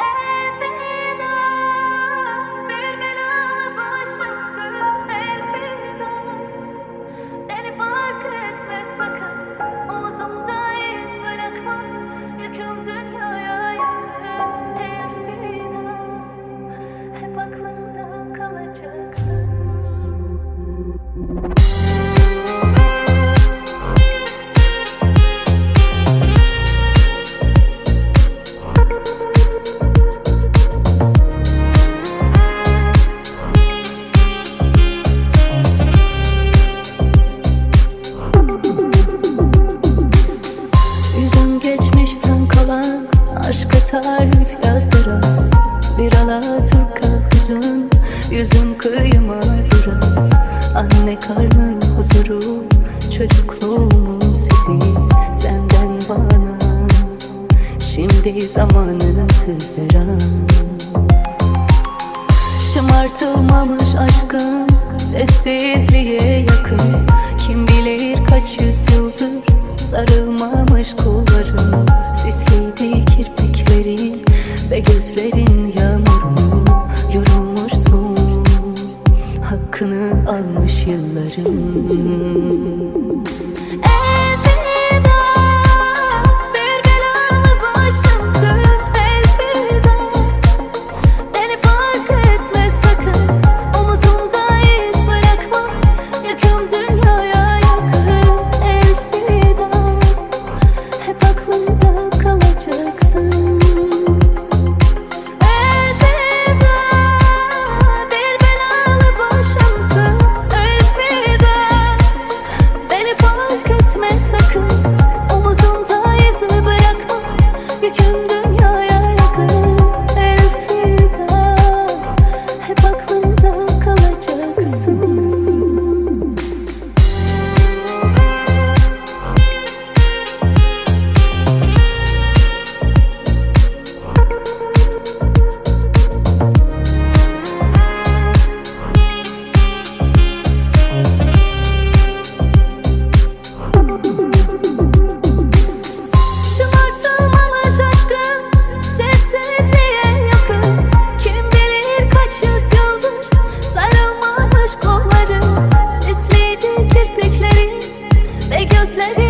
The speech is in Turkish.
Every biraz dara Bir Alaturka hüzün Yüzüm kıyıma vura. Anne karnı huzuru Çocukluğumun sesi Senden bana. Şimdi zamanı sızdıran Şımartılmamış aşkın Sessizliğe yakın. Kim bilir kaç yüzyıldır Sarılmamış kollarım Let's